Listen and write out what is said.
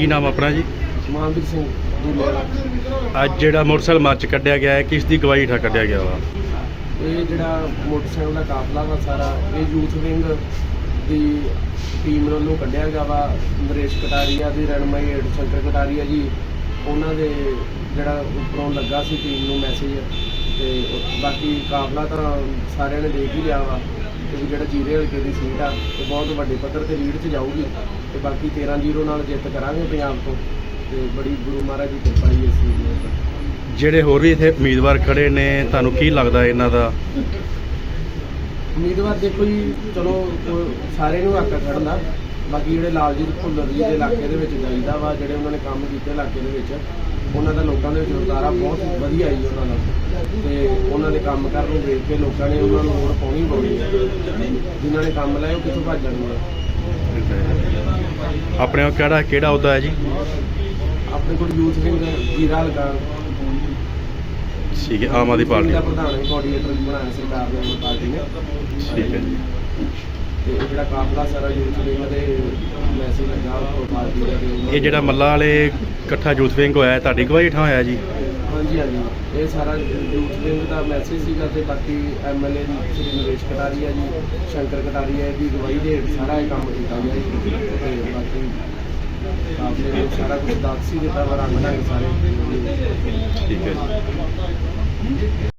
ਕੀ ਨਾਮ ਆਪਣਾ ਜੀ? ਮਹਾਂਵੀਰ ਸਿੰਘ ਦੁੱਲੇ। ਅੱਜ ਜਿਹੜਾ ਮੋਟਰਸਾਈਕਲ ਮਾਰਚ ਕੱਢਿਆ ਗਿਆ ਹੈ ਕਿਸ ਦੀ ਗਵਾਹੀ ਹੇਠਾਂ ਕੱਢਿਆ ਗਿਆ ਵਾ? ਇਹ ਜਿਹੜਾ ਮੋਟਰਸਾਈਕਲ ਦਾ ਕਾਫਲਾ ਵਾ ਸਾਰਾ ਇਹ ਯੂਥ ਵਿੰਗ ਦੀ ਟੀਮ ਵੱਲੋਂ ਕੱਢਿਆ ਗਿਆ ਵਾ। ਨਰੇਸ਼ ਕਟਾਰੀਆ ਦੀ ਰਣਮਈ ਏਡ ਸ਼ੰਕਰ ਕਟਾਰੀਆ ਜੀ ਉਹਨਾਂ ਦੇ ਜਿਹੜਾ ਉੱਪਰੋਂ ਲੱਗਾ ਸੀ ਟੀਮ ਨੂੰ ਮੈਸੇਜ ਤੇ ਬਾਕੀ ਕਾਫਲਾ ਤਾਂ ਸਾਰਿਆਂ ਨੇ ਦੇਖ ਹੀ ਲਿਆ ਵਾ। ਤੇ ਜਿਹੜਾ ਜੀਰੇ ਹਲਕੇ ਦੀ ਸੀਟ ਆ ਤੇ ਬਹੁਤ ਵੱਡੇ ਪੱਧਰ ਤੇ ਲੀਡ 'ਚ ਜਾਊਗੀ। ਤੇ ਬਾਕੀ 13-0 ਨਾਲ ਜਿੱਤ ਕਰਾਂਗੇ ਪੰਜਾਬ ਤੋਂ ਤੇ ਬੜੀ ਗੁਰੂ ਮਹਾਰਾਜ ਦੀ ਕਿਰਪਾ ਜੀ ਇਸ ਚੀਜ਼ ਦੇ ਜਿਹੜੇ ਹੋਰ ਵੀ ਇੱਥੇ ਉਮੀਦਵਾਰ ਖੜੇ ਨੇ ਤੁਹਾਨੂੰ ਕੀ ਲੱਗਦਾ ਇਹਨਾਂ ਦਾ? ਉਮੀਦਵਾਰ ਦੇਖੋ ਜੀ ਚਲੋ ਉਹ ਸਾਰੇ ਨੂੰ ਹੱਕ ਖੜਨ ਦਾ। ਬਾਕੀ ਜਿਹੜੇ ਲਾਲਜੀਤ ਭੁੱਲਰ ਜੀ ਦੇ ਇਲਾਕੇ ਦੇ ਵਿੱਚ ਜਾਈਦਾ ਵਾ ਜਿਹੜੇ ਉਹਨਾਂ ਨੇ ਕੰਮ ਕੀਤੇ ਇਲਾਕੇ ਦੇ ਵਿੱਚ ਉਹਨਾਂ ਦਾ ਲੋਕਾਂ ਦੇ ਵਿੱਚ ਵਰਤਾਰਾ ਬਹੁਤ ਵਧੀਆ ਜੀ ਉਹਨਾਂ ਦਾ ਤੇ ਉਹਨਾਂ ਦੇ ਕੰਮ ਕਰਨ ਨੂੰ ਦੇਖ ਕੇ ਲੋਕਾਂ ਨੇ ਉਹਨਾਂ ਨੂੰ ਵੋਟ ਪਾਉਣੀ ਪਾਉਣੀ ਹੈ। ਜਿਨ੍ਹਾਂ ਨੇ ਕੰਮ ਲਾਏ ਉਹ ਕਿੱਥੋਂ ਭੱਜ ਜਾਣਗੇ ਆਪਣੇ ਕੋਲ ਕਿਹੜਾ ਕਿਹੜਾ ਅਹੁਦਾ ਹੈ ਜੀ? ਆਪਣੇ ਕੋਲ ਯੂਥ ਵਿੰਗ ਜੀਰਾ ਲਗਾ ਠੀਕ ਹੈ ਆਮ ਆਦਮੀ ਪਾਰਟੀ। ਦਾ ਪ੍ਰਧਾਨ ਕੋਆਰਡੀਨੇਟਰ ਬਣਾਇਆ ਸਰਕਾਰ ਨੇ ਪਾਰਟੀ ਨੇ। ਠੀਕ ਹੈ ਜੀ। ਤੇ ਇਹ ਜਿਹੜਾ ਕਾਫਲਾ ਸਾਰਾ ਯੂਥ ਵਿੰਗ ਦੇ ਮੈਸੇਜ ਲੱਗਾ ਉਹ ਪਾਰਟੀ ਦਾ ਤੇ ਉਹਨਾਂ ਇਹ ਜਿਹੜਾ ਮੱਲਾ ਵਾਲੇ ਇਕੱਠਾ ਯੂਥ ਵਿੰਗ ਹੋਇਆ ਹੈ, ਤੁਹਾਡੀ ਗਵਾਹੀ ਹੇਠਾਂ ਹੋਇਆ ਜੀ? ਹਾਂਜੀ ਹਾਂਜੀ। ਇਹ ਸਾਰਾ ਯੂਥ ਵਿੰਗ ਦਾ ਮੈਸੇਜ ਸੀਗਾ ਤੇ ਬਾਕੀ ਐਮਐਲਏ ਸ਼੍ਰੀ ਨਰੇਸ਼ ਕਟਾਰੀਆ ਜੀ ਸ਼ੰਕਰ ਕਟਾਰੀਆ ਦੀ ਅਗਵਾਈ ਦੇ ਸਾਰਾ ਇਹ ਕੰਮ ਕੀਤਾ ਗਿਆ ਜੀ। ਤੇ ਬਾਕੀ ਆਪਨੇ ਨੇ ਸਾਰਾ ਕੁਝ ਹੀ ਦਿੱਤਾ ਵਾ ਰੰਗ ਢੰਗ ਸਾਰੇ ਠੀਕ ਹੈ ਜੀ।